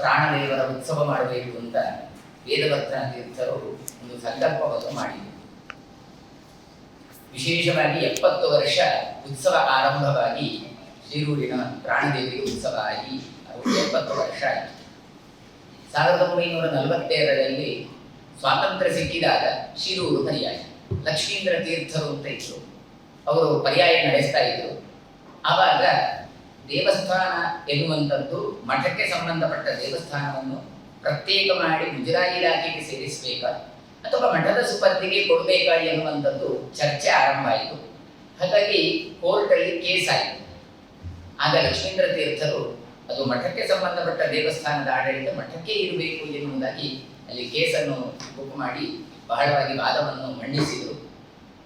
ಪ್ರಾಣದೇವರ ಉತ್ಸವ ಮಾಡಬೇಕು ಅಂತ ವೇದಭದ್ರ ತೀರ್ಥರು ಒಂದು ಸಂಕಲ್ಪವನ್ನು ಮಾಡಿದರು. ವಿಶೇಷವಾಗಿ ಎಪ್ಪತ್ತು ವರ್ಷ ಉತ್ಸವ ಆರಂಭವಾಗಿ ಶಿರೂರಿನ ಪ್ರಾಣದೇವಿಗೆ ಉತ್ಸವ ಆಗಿ ಎಪ್ಪತ್ತು ವರ್ಷ ಆಯಿತು. ಸಾವಿರದ ಒಂಬೈನೂರ ನಲವತ್ತೆರಡರಲ್ಲಿ ಸ್ವಾತಂತ್ರ್ಯ ಸಿಕ್ಕಿದಾಗ ಶಿರೂರು ಪರ್ಯಾಯ ಲಕ್ಷ್ಮೀಂದ್ರ ತೀರ್ಥರು ಅಂತ ಇದ್ರು. ಅವರು ಪರ್ಯಾಯ ನಡೆಸ್ತಾ ಇದ್ರು. ಆವಾಗ ದೇವಸ್ಥಾನ ಎನ್ನುವಂಥದ್ದು ಮಠಕ್ಕೆ ಸಂಬಂಧಪಟ್ಟ ದೇವಸ್ಥಾನವನ್ನು ಪ್ರತ್ಯೇಕ ಮಾಡಿ ಮುಜರಾಯಿ ಇಲಾಖೆಗೆ ಸೇರಿಸಬೇಕಾ? ಅಥವಾ ಮಠದ ಸುಪರ್ದಿಗೆ ಕೊಡಬೇಕಾ ಎನ್ನುವಂಥದ್ದು ಚರ್ಚೆ ಆರಂಭ ಆಯಿತು. ಹಾಗಾಗಿ ಕೋರ್ಟಲ್ಲಿ ಕೇಸ್ ಆಯಿತು. ಆಗ ಲಕ್ಷ್ಮೀಂದ್ರ ತೀರ್ಥರು, ಅದು ಮಠಕ್ಕೆ ಸಂಬಂಧಪಟ್ಟ ದೇವಸ್ಥಾನದ ಆಡಳಿತ ಮಠಕ್ಕೆ ಇರಬೇಕು ಎನ್ನುವುದಾಗಿ ಅಲ್ಲಿ ಕೇಸನ್ನು ಬುಕ್ ಮಾಡಿ ಬಹಳವಾಗಿ ವಾದವನ್ನು ಮಂಡಿಸಿದರು.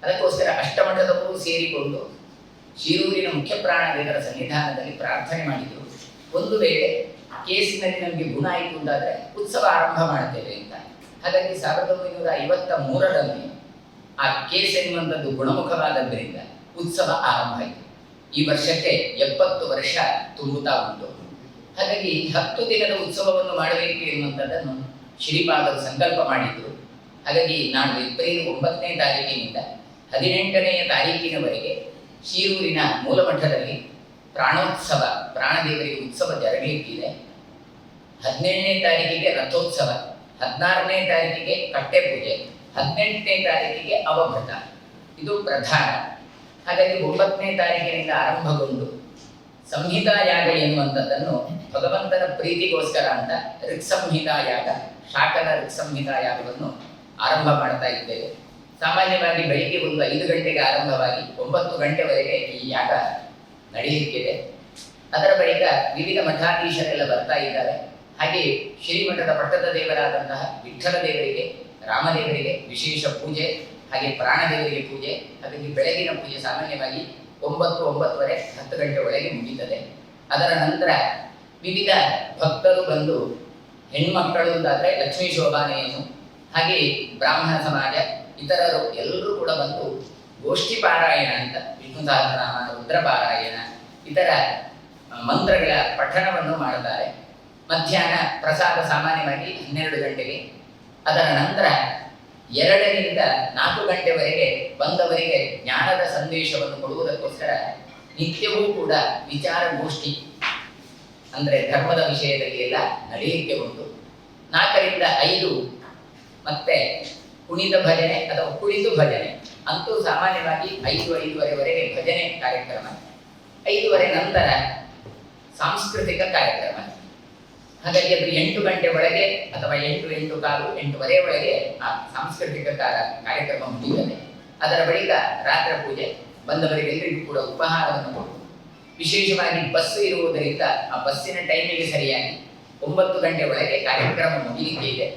ಅದಕ್ಕೋಸ್ಕರ ಅಷ್ಟಮಠದವರು ಸೇರಿಕೊಂಡು ಶಿರೂರಿನ ಮುಖ್ಯ ಪ್ರಾಣದೇವರ ಸನ್ನಿಧಾನದಲ್ಲಿ ಪ್ರಾರ್ಥನೆ ಮಾಡಿದರು. ಒಂದು ವೇಳೆ ಕೇಸಿನಲ್ಲಿ ನಮಗೆ ಗುಣ ಆಯಿತು ಅಂತಾದರೆ ಉತ್ಸವ ಆರಂಭ ಮಾಡುತ್ತೇವೆ ಅಂತ. ಹಾಗಾಗಿ ಸಾವಿರದ ಒಂಬೈನೂರ ಐವತ್ತ ಮೂರರಲ್ಲಿ ಆ ಕೇಸ್ ಎನ್ನುವಂಥದ್ದು ಗುಣಮುಖವಾದದ್ದರಿಂದ ಉತ್ಸವ ಆರಂಭ ಆಯಿತು. ಈ ವರ್ಷಕ್ಕೆ ಎಪ್ಪತ್ತು ವರ್ಷ ತುಂಬುತ್ತಾ ಉಂಟು. ಹಾಗಾಗಿ ಹತ್ತು ದಿನದ ಉತ್ಸವವನ್ನು ಮಾಡಬೇಕು ಎನ್ನುವಂಥದ್ದನ್ನು ಶ್ರೀಪಾದರು ಸಂಕಲ್ಪ ಮಾಡಿದ್ರು. ಹಾಗಾಗಿ ನಾನು ಏಪ್ರಿಲ್ ಒಂಬತ್ತನೇ ತಾರೀಕಿನಿಂದ ಹದಿನೆಂಟನೆಯ ತಾರೀಕಿನವರೆಗೆ ಶಿರೂರಿನ ಮೂಲಮಠದಲ್ಲಿ ಪ್ರಾಣೋತ್ಸವ, ಪ್ರಾಣದೇವರಿಗೆ ಉತ್ಸವ ಜರಗಲಿಕ್ಕಿದೆ. ಹದಿನೇಳನೇ ತಾರೀಕಿಗೆ ರಥೋತ್ಸವ, ಹದಿನಾರನೇ ತಾರೀಕಿಗೆ ಕಟ್ಟೆ ಪೂಜೆ ಹದಿನೆಂಟನೇ ತಾರೀಕಿಗೆ ಅವಭೃತ ಇದು ಪ್ರಧಾನ. ಹಾಗಾಗಿ ಒಂಬತ್ತನೇ ತಾರೀಕಿನಿಂದ ಆರಂಭಗೊಂಡು ಸಂಹಿತಾ ಯಾಗ ಎನ್ನುವಂಥದ್ದನ್ನು ಭಗವಂತನ ಪ್ರೀತಿಗೋಸ್ಕರ ಅಂತ ಋಕ್ಸಂಹಿತಾ ಯಾಗ, ಶಾಖದ ಋಕ್ಸಂಹಿತಾ ಯಾಗವನ್ನು ಆರಂಭ ಮಾಡ್ತಾ ಇದ್ದೇವೆ. ಸಾಮಾನ್ಯವಾಗಿ ಬೆಳಿಗ್ಗೆ ಒಂದು ಐದು ಗಂಟೆಗೆ ಆರಂಭವಾಗಿ ಒಂಬತ್ತು ಗಂಟೆವರೆಗೆ ಈ ಯಾಗ ನಡೆಯುತ್ತಿದೆ. ಅದರ ಬಳಿಕ ವಿವಿಧ ಮಠಾಧೀಶರೆಲ್ಲ ಬರ್ತಾ ಇದ್ದಾರೆ. ಹಾಗೆ ಶ್ರೀಮಠದ ಪಟ್ಟದ ದೇವರಾದಂತಹ ವಿಠಲ ದೇವರಿಗೆ ರಾಮದೇವರಿಗೆ ವಿಶೇಷ ಪೂಜೆ, ಹಾಗೆ ಪ್ರಾಣದೇವರಿಗೆ ಪೂಜೆ ಹಾಗಾಗಿ ಬೆಳಗಿನ ಪೂಜೆ ಸಾಮಾನ್ಯವಾಗಿ ಒಂಬತ್ತು ಒಂಬತ್ತುವರೆ ಹತ್ತು ಗಂಟೆ ಒಳಗೆ ಮುಗೀತದೆ ಅದರ ನಂತರ ವಿವಿಧ ಭಕ್ತರು ಬಂದು ಹೆಣ್ಮಕ್ಕಳು ಅಂತಾದರೆ ಲಕ್ಷ್ಮೀ ಶೋಭಾನೆಯನ್ನು, ಹಾಗೆ ಬ್ರಾಹ್ಮಣ ಸಮಾಜ ಇತರರು ಎಲ್ಲರೂ ಕೂಡ ಬಂದು ಗೋಷ್ಠಿ ಪಾರಾಯಣ ಅಂತ ವಿಷ್ಣು ಸಹಸ್ರನಾಮ ರುದ್ರ ಪಾರಾಯಣ, ಇತರ ಮಂತ್ರಗಳ ಪಠಣವನ್ನು ಮಾಡುತ್ತಾರೆ. ಮಧ್ಯಾಹ್ನ ಪ್ರಸಾದ ಸಾಮಾನ್ಯವಾಗಿ ಹನ್ನೆರಡು ಗಂಟೆಗೆ. ಅದರ ನಂತರ ಎರಡರಿಂದ ನಾಲ್ಕು ಗಂಟೆವರೆಗೆ ಬಂದವರಿಗೆ ಜ್ಞಾನದ ಸಂದೇಶವನ್ನು ಕೊಡುವುದಕ್ಕೋಸ್ಕರ ನಿತ್ಯವೂ ಕೂಡ ವಿಚಾರ ಗೋಷ್ಠಿ, ಅಂದರೆ ಧರ್ಮದ ವಿಷಯದಲ್ಲಿ ಎಲ್ಲ ನಡೆಯಲಿಕ್ಕೆ ಉಂಟು. ನಾಲ್ಕರಿಂದ ಐದು ಮತ್ತೆ ಕುಣಿತ ಭಜನೆ ಅಥವಾ ಕುಳಿತು ಭಜನೆ. ಅಂತೂ ಸಾಮಾನ್ಯವಾಗಿ ಐದು ಐದುವರೆವರೆಗೆ ಭಜನೆ ಕಾರ್ಯಕ್ರಮ. ಐದುವರೆ ನಂತರ ಸಾಂಸ್ಕೃತಿಕ ಕಾರ್ಯಕ್ರಮ. ಹಾಗಾಗಿ ಅದು ಎಂಟು ಗಂಟೆ ಒಳಗೆ ಅಥವಾ ಎಂಟು ಎಂಟು ಕಾಲು, ಎಂಟುವರೆ ಒಳಗೆ ಆ ಸಾಂಸ್ಕೃತಿಕ ಕಾರ- ಕಾರ್ಯಕ್ರಮ ಮುಗಿಯುತ್ತದೆ. ಅದರ ಬಳಿಕ ರಾತ್ರಿ ಪೂಜೆ. ಬಂದವರಿಗೆಲ್ಲರಿಗೂ ಕೂಡ ಉಪಹಾರವನ್ನು ಕೊಟ್ಟು ವಿಶೇಷವಾಗಿ ಬಸ್ ಇರುವುದರಿಂದ ಆ ಬಸ್ಸಿನ ಟೈಮಿಗೆ ಸರಿಯಾಗಿ ಒಂಬತ್ತು ಗಂಟೆ ಒಳಗೆ ಕಾರ್ಯಕ್ರಮ ಇದೆ.